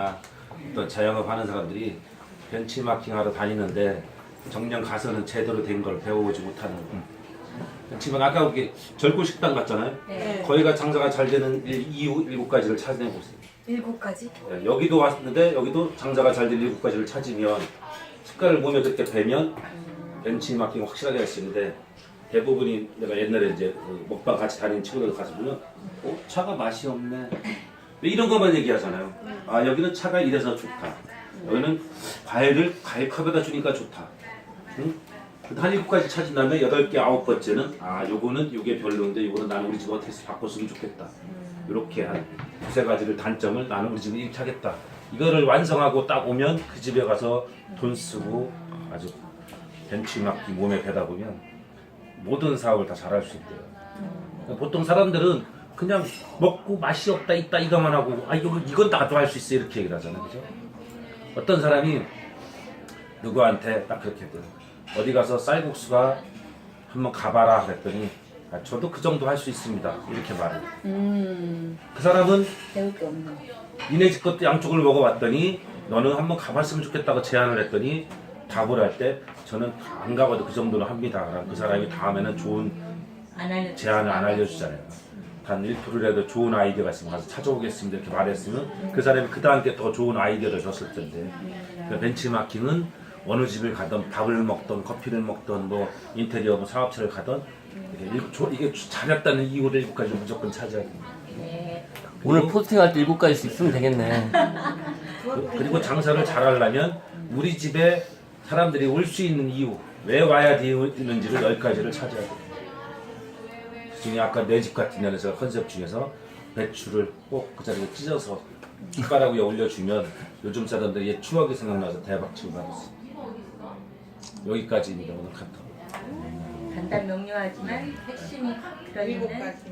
사람들이나 또 자영업 하는 사람들이 벤치마킹 하러 다니는데 정년 가서는 제대로 된 걸 배워오지 못하는 벤치마킹 아까 그게 절구 식당 갔잖아요. 네. 거기가 장사가 잘 되는 일- 이유 일곱 가지를 찾아내 보세요. 일곱 가지? 예, 여기도 왔는데 여기도 장사가 잘 되는 일곱 가지를 찾으면 색깔을 몸에 그렇게 배면 벤치마킹 확실하게 할 수 있는데 대부분이 내가 옛날에 이제 그 먹방 같이 다니는 친구들 가서 보면 어? 차가 맛이 없네 이런 것만 얘기하잖아요 아 여기는 차가 이래서 좋다. 여기는 과일을 과일 컵에다 주니까 좋다. 응? 한 일곱 가지 찾은 다음에 여덟 개 아홉 번째는 아 요거는 요게 별로인데 요거는 나는 우리 집 어떻게 바꿨으면 좋겠다. 이렇게 한 두세 가지를 단점을 나는 우리 집은 이렇게 하겠다. 이거를 완성하고 딱 오면 그 집에 가서 돈 쓰고 아주 벤치마킹 몸에 배다 보면 모든 사업을 다 잘할 수 있대요. 보통 사람들은 그냥 먹고 맛이 없다 있다 이거만 하고 아 이거 이건 나도 할 수 있어 이렇게 얘기를 하잖아요 그죠 어떤 사람이 누구한테 딱 그렇게 했거든 어디 가서 쌀국수가 한번 가봐라 그랬더니 아, 저도 그 정도 할 수 있습니다 이렇게 말해 음, 그 사람은 배울 게 없네. 니네 집 것도 양쪽을 먹어봤더니 너는 한번 가봤으면 좋겠다고 제안을 했더니 답을 할 때 저는 안 가봐도 그 정도는 합니다. 그럼 그 사람이 다음에는 좋은 안 알려. 제안을 안 알려주잖아요. 단 1%라도 좋은 아이디어가 있으면 가서 찾아오겠습니다. 이렇게 말했으면 그 사람이 그 다음에 더 좋은 아이디어를 줬을 텐데 그 벤치마킹은 어느 집을 가든 밥을 먹던 커피를 먹던 뭐 인테리어 뭐 사업체를 가든 이게, 이게 잘했다는 이유를 일곱 가지 무조건 찾아야 됩니다. 네. 오늘 포스팅 할 때 일곱 가지씩 쓰면 되겠네. 그- 그리고 장사를 잘하려면 우리 집에 사람들이 올 수 있는 이유, 왜 와야 되는지를 열 가지를 찾아야 돼요. 그 중에 아까 내 집 같은 데서 컨셉 중에서 배추를 꼭 그 자리에 찢어서 숟가락 위에 올려주면 요즘 사람들이 얘 추억이 생각나서 대박 치고 가겠어. 여기까지입니다 오늘 카톡. 간단 명료하지만 핵심이 확 일곱 들어있는 가지.